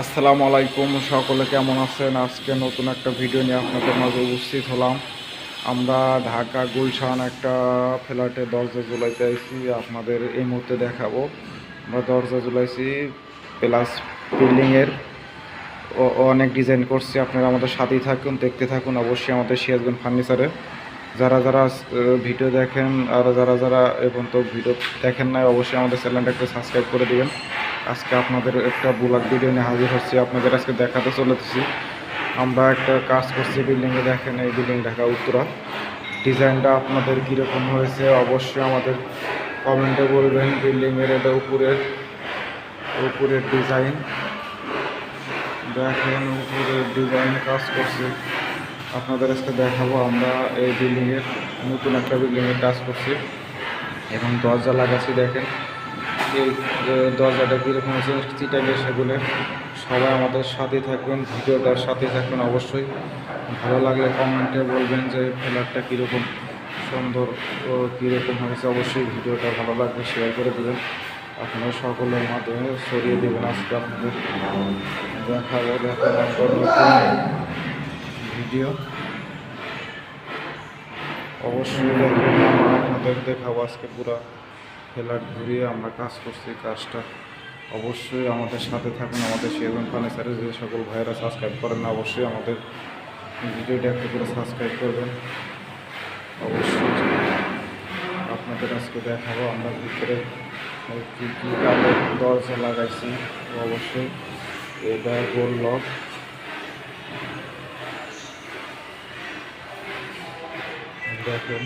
আসসালামু আলাইকুম, সকলে কেমন আছেন? আজকে নতুন একটা ভিডিও নিয়ে আপনাদের মাঝে উপস্থিত হলাম। আমরা ঢাকা গুলশান একটা ফ্ল্যাটে দরজা ঝুলাইতে আইছি, আপনাদের এই মুহূর্তে দেখাবো। আমরা দরজা ঝুলাইছি, প্লাস বিল্ডিংয়ের অনেক ডিজাইন করছি, আপনারা আমাদের সাথেই থাকুন, দেখতে থাকুন, অবশ্যই আমাদের সিরাজগঞ্জ ফার্নিচারে। যারা যারা ভিডিও দেখেন, আর যারা যারা এবং তো ভিডিও দেখেন নাই, অবশ্যই আমাদের চ্যানেলটা একটু সাবস্ক্রাইব করে দিবেন। আজকে আপনাদের একটা ব্লগ ভিডিও নিয়ে হাজির হচ্ছি, আপনাদের আজকে দেখাতে চলেছি। আমরা একটা কাজ করছি বিল্ডিংয়ে দেখেন এই বিল্ডিং ঢাকা উত্তরা। ডিজাইনটা আপনাদের কীরকম হয়েছে অবশ্যই আমাদের কমেন্টে বলবেন বিল্ডিংয়ের এটা উপরের উপরের ডিজাইন দেখেন উপরের ডিজাইন কাজ করছে। আপনাদের আজকে দেখাবো, আমরা এই বিল্ডিংয়ের নতুন একটা বিল্ডিংয়ের কাজ করছি। এবং দরজা লাগাচ্ছি, দেখেন। এ, দরজাটা কীরকম হয়েছে চিটাগে সেগুলো সবাই আমাদের সাথে থাকবেন ভিডিওটার সাথে থাকবেন অবশ্যই। ভালো লাগলে কমেন্টে বলবেন যে ফ্ল্যাটটা কীরকম সুন্দর কীরকম হয়েছে অবশ্যই ভিডিওটা ভালো লাগলে শেয়ার করে দেবেন। আপনারা সকলের মাধ্যমে সরিয়ে দেবেন আজকে আপনাদের। দেখাবো দেখাবো ভিডিও। অবশ্যই আপনাদের দেখাবো আজকে পুরো। ফ্ল্যাট ঘুরিয়ে আমরা কাজ করছি কাজটা অবশ্যই আমাদের সাথে থাকুন, আমাদের শেয়ারন ফার্নিচারে যে সকল ভাইয়েরা সাবস্ক্রাইব করেন না, অবশ্যই আমাদের ভিডিওটা একটু করে সাবস্ক্রাইব করবেন। অবশ্যই আপনাদের আজকে দেখাবো আমরা ভিতরে কী কী কালের দরজা লাগাইছি অবশ্যই এটা গোল লক। দেখেন